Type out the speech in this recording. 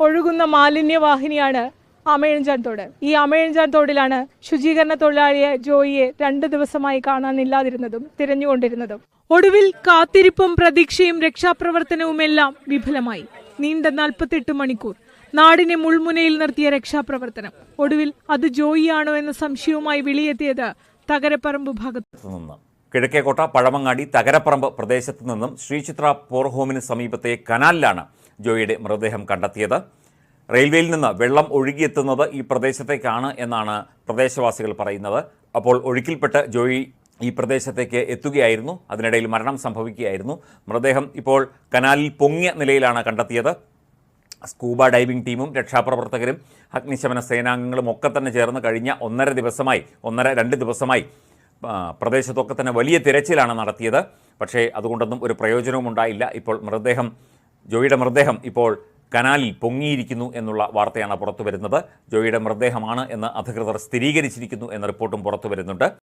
ഒഴുകുന്ന മാലിന്യവാഹിനിയാണ് അമേഴഞ്ചാൻ തോട്. ഈ അമേഴഞ്ചാൻ തോടിലാണ് ശുചീകരണ തൊഴിലാളിയെ ജോയിയെ രണ്ട് ദിവസമായി കാണാനില്ലാതിരുന്നതും തിരഞ്ഞുകൊണ്ടിരുന്നതും. ഒടുവിൽ കാത്തിരിപ്പും പ്രതീക്ഷയും രക്ഷാപ്രവർത്തനവുമെല്ലാം വിഫലമായി. നീണ്ട നാൽപ്പത്തെട്ട് മണിക്കൂർ നാടിനെ മുൾമുനയിൽ നിർത്തിയ രക്ഷാപ്രവർത്തനം. ഒടുവിൽ അത് ജോയിയാണോ എന്ന സംശയവുമായി വിളിയെത്തിയത് തകരപ്പറമ്പ് ഭാഗത്ത്. കിഴക്കേക്കോട്ട പഴമങ്ങാടി തകരപ്പറമ്പ് പ്രദേശത്ത് നിന്നും ശ്രീചിത്ര പോർഹോമിന് സമീപത്തെ കനാലിലാണ് ജോയിയുടെ മൃതദേഹം കണ്ടെത്തിയത്. റെയിൽവേയിൽ നിന്ന് വെള്ളം ഒഴുകിയെത്തുന്നത് ഈ പ്രദേശത്തേക്കാണ് എന്നാണ് പ്രദേശവാസികൾ പറയുന്നത്. അപ്പോൾ ഒഴുക്കിൽപ്പെട്ട് ജോയി ഈ പ്രദേശത്തേക്ക് എത്തുകയായിരുന്നു. അതിനിടയിൽ മരണം സംഭവിക്കുകയായിരുന്നു. മൃതദേഹം ഇപ്പോൾ കനാലിൽ പൊങ്ങിയ നിലയിലാണ് കണ്ടെത്തിയത്. സ്കൂബ ഡൈവിംഗ് ടീമും രക്ഷാപ്രവർത്തകരും അഗ്നിശമന സേനാംഗങ്ങളും ഒക്കെ തന്നെ ചേർന്ന് കഴിഞ്ഞ ഒന്നര ദിവസമായി ഒന്നര രണ്ട് ദിവസമായി പ്രദേശത്തൊക്കെ തന്നെ വലിയ തിരച്ചിലാണ് നടത്തിയത്. പക്ഷേ അതുകൊണ്ടൊന്നും ഒരു പ്രയോജനവും ഉണ്ടായില്ല. ഇപ്പോൾ മൃതദേഹം ജോയിയുടെ മൃതദേഹം ഇപ്പോൾ കനാലിൽ പൊങ്ങിയിരിക്കുന്നു എന്നുള്ള വാർത്തയാണ് പുറത്തു വരുന്നത് ജോയിയുടെ മൃതദേഹമാണ് എന്ന് അധികൃതർ സ്ഥിരീകരിച്ചിരിക്കുന്നു എന്ന റിപ്പോർട്ടും പുറത്തു വരുന്നുണ്ട്